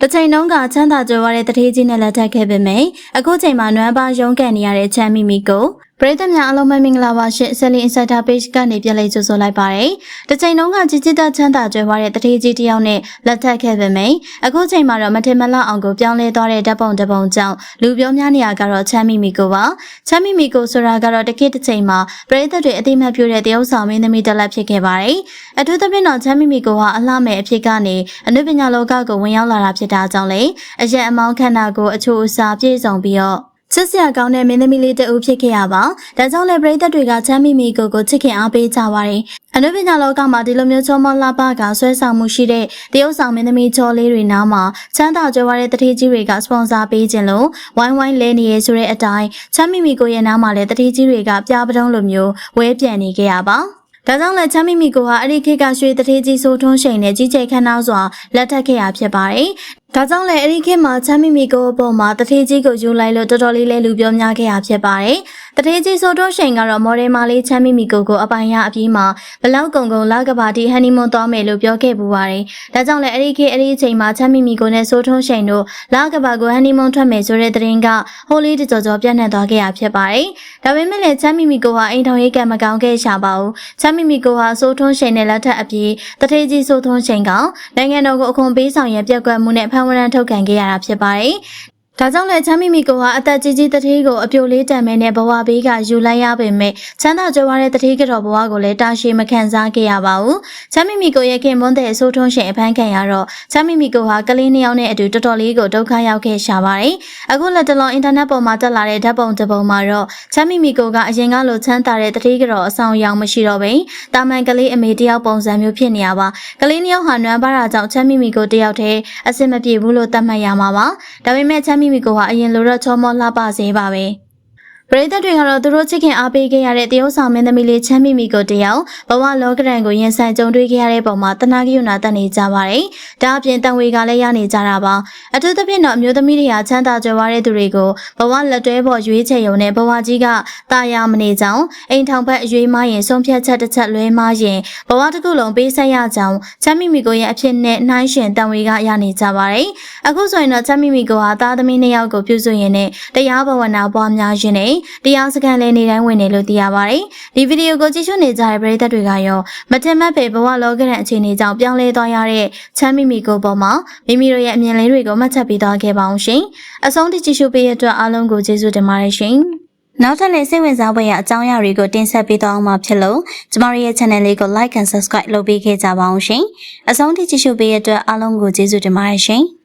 တစ်ချိန်လုံးကချမ်းသာကြွယ်ဝတဲ့တထေးကြီးနဲ့လက်ထပ်ခဲ့ပေမယ့်အခုချိန်မှာနွမ်းပါရုံးကန်နေရတဲ့ချမ်းမီမီကို ပရိသတ်များအားလုံးပဲမင်္ဂလာပါရှင်ဆယ်လီအင်ဆက်တာ page ကနေပြန်လည်ကြိုဆိုလိုက်ပါတယ်။တစ်ချိန်လုံးကကြီးကြီးသားချမ်းသာကြွယ်ဝတဲ့တထေးကြီးတစ်ယောက်နဲ့လက်ထပ်ခဲ့ပေမယ့်အခုချိန်မှာတော့မထင်မလအောင်ကိုပြောင်းလဲသွားတဲ့ဓာတ်ပုံတစ်ပုံကြောင့်လူပြောများနေရကတော့ချမ်းမီမီကိုပါချမ်းမီမီကိုဆိုတာကတော့တစ်ခေတ်တစ်ချိန်မှာပရိသတ်တွေအသိမှတ်ပြုတဲ့တရုပ်ဆောင်မင်းသမီးတစ်လက်ဖြစ်ခဲ့ပါတယ်။အထူးသဖြင့်တော့ချမ်းမီမီကိုဟာအလှမဲ့အဖြစ်ကနေအနုပညာလောကကိုဝင်ရောက်လာတာဖြစ်တာကြောင့်လေအရက်အမောင်းခန္ဓာကိုအချို့အစားပြည့်စုံပြီးတော့ ချစ်စရာကောင်းတဲ့မင်းသမီးလေးတအုပ်ဖြစ်ခဲ့ရပါ။ဒါကြောင့်လည်းပရိသတ်တွေကချမ်းမီမီကိုကိုချစ်ခင်အားပေးကြပါတယ်။အနုပညာလောကမှာဒီလိုမျိုးချောမောလှပကဆွဲဆောင်မှုရှိတဲ့တရုပ်ဆောင်မင်းသမီးချောလေးတွေနားမှာချမ်းသာကြွယ်ဝတဲ့တတိကြီးတွေကစပွန်ဆာပေးခြင်းလို့ဝိုင်းဝိုင်းလဲနေရဆိုတဲ့အတိုင်းချမ်းမီမီကိုရဲ့နားမှာလည်းတတိကြီးတွေကပြားပတုံးလိုမျိုးဝဲပြန်နေခဲ့ရပါ။ဒါကြောင့်လည်းချမ်းမီမီကိုဟာအဲ့ဒီခေတ်ကရွှေတထေးကြီးဆိုထွန်းရှိန်နဲ့ကြီးကျယ်ခမ်းနားစွာလက်ထပ်ခဲ့ရဖြစ်ပါတယ်။ ဒါကြောင့်လည်းအဲ့ဒီခေတ်မှာချမ်းမီမီကိုအပေါ်မှာတထေးကြီးကိုယူလိုက်လို့တော်တော်လေးလဲလူပြောများခဲ့ရဖြစ်ပါတယ်။တထေးကြီးဆိုထွန်းရှိန်ကတော့မော်ဒယ်မာလေးချမ်းမီမီကိုကိုအပိုင်ရအပြီးမှာဘလောက်ကုံကုံလာကဘာတီဟန်နီမွန်သွားမယ်လို့ပြောခဲ့ပူပါတယ်။ဒါကြောင့်လည်းအဲ့ဒီခေတ်အဲ့ဒီအချိန်မှာချမ်းမီမီကိုနဲ့ဆိုထွန်းရှိန်တို့လာကဘာကိုဟန်နီမွန်ထွက်မယ်ဆိုတဲ့သတင်းကဟိုလေးတကြော်ကြော်ပြန့်နှံ့သွားခဲ့ရဖြစ်ပါတယ်။ဒါပေမဲ့လည်းချမ်းမီမီကိုဟာအိမ်ထောင်ရေးကံမကောင်းခဲ့ရှာပါဘူး။ချမ်းမီမီကိုဟာဆိုထွန်းရှိန်နဲ့လက်ထပ်အပြီးတထေးကြီးဆိုထွန်းရှိန်ကနိုင်ငံတော်ကိုအခွန်ပေးဆောင်ရန်ပြက်ကွက်မှုနဲ့ဖမ်းဝရမ်းထုတ်ခံခဲ့ရတာဖြစ်ပါတယ်။ ဒါကြောင့်လည်းချမ်းမီမီကိုဟာအသက်ကြီးကြီးတထေးကိုအပြိုလေးတံမဲနဲ့ဘဝဘေးကယူလိုက်ရပေမဲ့ချမ်းသာကြွယ်ဝတဲ့တထေးကတော့ဘဝကိုလည်းတာရှည်မခံစားခဲ့ရပါဘူး။ချမ်းမီမီကိုရဲ့ခင်မွန်းတဲ့အဆိုးထုံးရှင်အဖမ်းခံရတော့ချမ်းမီမီကိုဟာကလေးနှစ်ယောက်နဲ့အတူတော်တော်လေးကိုဒုက္ခရောက်ခဲ့ရှာပါတယ်။အခုလက်တလုံးအင်တာနက်ပေါ်မှာတက်လာတဲ့ဓာတ်ပုံတစ်ပုံမှာတော့ချမ်းမီမီကိုကအရင်ကလိုချမ်းသာတဲ့တထေးကတော့အဆောင်ရောင်မရှိတော့ဘဲတာမန်ကလေးအမေတယောက်ပုံစံမျိုးဖြစ်နေရပါ။ကလေးနှစ်ယောက်ဟာနွမ်းပါတာကြောင့်ချမ်းမီမီကိုတယောက်တည်းအဆင်မပြေဘူးလို့သတ်မှတ်ရမှာပါ။ဒါပေမဲ့ချမ်းမီမီကိုဟာအရင်လိုတော့ချောမောလှပစေပါပဲ။ ပရိသတ်တွေကတော့သူတို့ချစ်ခင်အားပေးခဲ့ရတဲ့တရုတ်ဆောင်မင်းသမီးလေးချမ်းမီမီကိုတယောက်ဘဝလောကရန်ကိုရင်ဆိုင်ကြုံတွေ့ခဲ့ရတဲ့ပုံမှာတနာကရုဏာတက်နေကြပါတယ်။ဒါအပြင်တန်ဝေကလည်းရနေကြတာပါ။အထူးသဖြင့်တော့အမျိုးသမီးတွေဟာချမ်းသာကြွယ်ဝတဲ့သူတွေကိုဘဝလက်တွဲပေါ်ရွေးချယ်ရုံနဲ့ဘဝကြီးကတာယာမနေကြောင်းအိမ်ထောင်ဘက်အရွေးမရင်ဆုံးဖြတ်ချက်တစ်ချက်လွဲမရင်ဘဝတစ်ခုလုံးပေးဆက်ရကြောင်းချမ်းမီမီကိုရဲ့အဖြစ်နဲ့နှိုင်းရှင်တန်ဝေကရနေကြပါတယ်။အခုဆိုရင်တော့ချမ်းမီမီကိုဟာသားသမီးနှစ်ယောက်ကိုပြုစုရင်းနဲ့တရားဘဝနာပွားများရင်းနဲ့တရားစခန်းလေးနေတိုင်းဝင်နေလို့သိရပါတယ်။ဒီဗီဒီယိုကိုကြည့်ရှုနေကြတဲ့ပရိသတ်တွေကရောမထင်မှတ်ပဲဘဝလောကရန်အခြေအနေကြောင့်ပြောင်းလဲသွားရတဲ့ချမ်းမီမီကိုပေါ်မှာမိမိတို့ရဲ့အမြင်လေးတွေကိုမှတ်ချက်ပေးသွားခဲ့ပါအောင်ရှင်။အဆုံးထိကြည့်ရှုပေးရတဲ့အတွက်အားလုံးကိုကျေးဇူးတင်ပါတယ်ရှင်။နောက်ထပ်လည်းစိတ်ဝင်စားဖွယ်ရာအကြောင်းအရာတွေကိုတင်ဆက်ပေးသွားအောင်မှာဖြစ်လို့ကျမတို့ရဲ့ channel လေးကို like and subscribe လုပ်ပေးခဲ့ကြပါအောင်ရှင်။အဆုံးထိကြည့်ရှုပေးရတဲ့အတွက်အားလုံးကိုကျေးဇူးတင်ပါတယ်ရှင်။